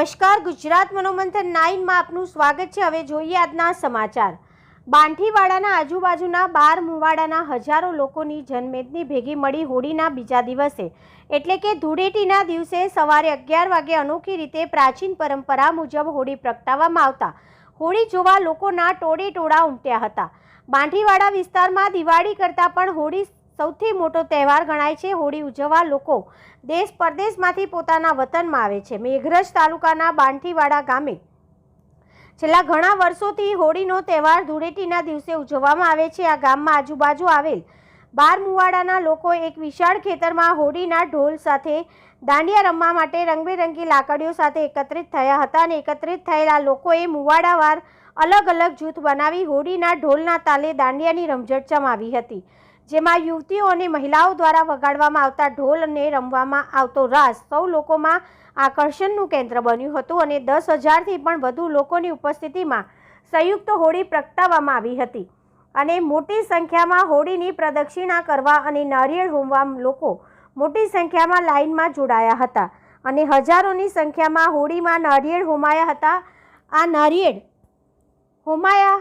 નમસ્કાર, ગુજરાત મનોમંથન નાઇનમાં આપનું સ્વાગત છે. હવે જોઈએ આજના સમાચાર. બાંઠીવાડાના આજુબાજુના બાર મુવાડાના હજારો લોકોની જનમેદની ભેગી મળી હોળીના બીજા દિવસે. એટલે કે ધૂળેટીના દિવસે સવારે અગિયાર વાગે અનોખી રીતે પ્રાચીન પરંપરા મુજબ હોળી પ્રગટાવવામાં આવતા. હોળી જોવા લોકોના ટોળે ટોળા ઉમટ્યા હતા. બાંઠીવાડા વિસ્તારમાં દિવાળી કરતાં પણ હોળી સૌથી મોટો તહેવાર ગણાય છે હોળી ઉજવવા લોકો દેશ પરદેશમાંથી પોતાના વતનમાં આવે છે. મેઘરજ તાલુકાના બાંઠીવાડા ગામે છેલ્લા ઘણા વર્ષોથી હોળીનો તહેવાર ધૂળેટીના દિવસે ઉજવવામાં આવે છે. આ ગામમાં આજુબાજુ આવેલ બાર મુવાડાના લોકો એક વિશાળ ખેતરમાં હોળીના ઢોલ સાથે દાંડિયા રમવા માટે રંગબેરંગી લાકડીઓ સાથે એકત્રિત થયા હતા અને એકત્રિત થયેલા લોકોએ મુવાડાવાર અલગ અલગ જૂથ બનાવી હોળીના ઢોલના તાલે દાંડિયાની રમઝટ જમાવી હતી. જેમાં યુવતીઓ અને મહિલાઓ દ્વારા વગાડવામાં આવતા ઢોલ અને રમવામાં આવતો રાસ સૌ લોકોમાં આકર્ષણનું કેન્દ્ર બન્યું હતું અને દસ હજારથી પણ વધુ લોકોની ઉપસ્થિતિમાં સંયુક્ત હોળી પ્રગટાવવામાં આવી હતી. અને મોટી સંખ્યામાં હોળીની પ્રદક્ષિણા કરવા અને નારિયેળ હોમવા લોકો મોટી સંખ્યામાં લાઇનમાં જોડાયા હતા અને હજારોની સંખ્યામાં હોળીમાં નારિયેળ હોમાયા હતા. આ નારિયેળ હોમાયા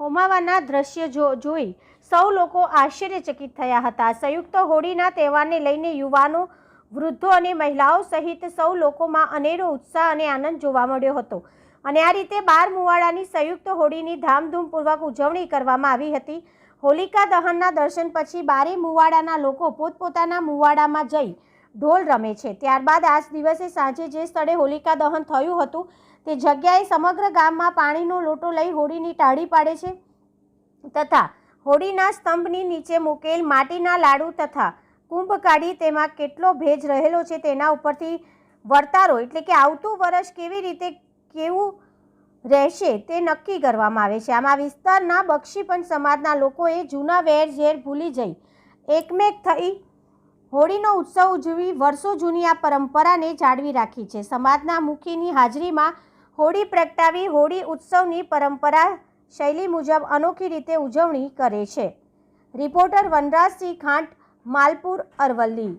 હોમાવાના દ્રશ્ય જો જોઈ સૌ લોકો આશ્ચર્યચકિત થયા હતા. સંયુક્ત હોળીના તહેવારને લઈને યુવાનો, વૃદ્ધો અને મહિલાઓ સહિત સૌ લોકોમાં અનેરો ઉત્સાહ અને આનંદ જોવા મળ્યો હતો. અને આ રીતે બાર મુવાડાની સંયુક્ત હોળીની ધામધૂમપૂર્વક ઉજવણી કરવામાં આવી હતી. હોલિકા દહનના દર્શન પછી બારે મુવાડાના લોકો પોતપોતાના મુવાડામાં જઈ ઢોલ રમે છે. ત્યારબાદ આજ દિવસે સાંજે જે સ્થળે હોલિકા દહન થયું હતું, તે જગ્યાએ સમગ્ર ગામમાં પાણીનો લોટો લઈ હોળીની ટાળી પાડે છે તથા હોળીના સ્તંભની નીચે મૂકેલ માટીના લાડુ તથા કુંભ કાઢી તેમાં કેટલો ભેજ રહેલો છે તેના ઉપરથી વર્તારો, એટલે કે આવતું વર્ષ કેવી રીતે કેવું રહેશે તે નક્કી કરવામાં આવે છે. આમાં વિસ્તારના બક્ષીપંચ સમાજના લોકોએ જૂના વેર ઝેર ભૂલી જઈ એકમેક થઈ હોળીનો ઉત્સવ ઉજવી વર્ષો જૂની આ પરંપરાને જાળવી રાખી છે. સમાજના મુખીની હાજરીમાં હોળી પ્રગટાવી હોળી ઉત્સવની પરંપરા શૈલી મુજબ અનોખી રીતે ઉજવણી કરે છે. રિપોર્ટર વનરાજસિંહ ખાંટ, માલપુર અરવલ્લી.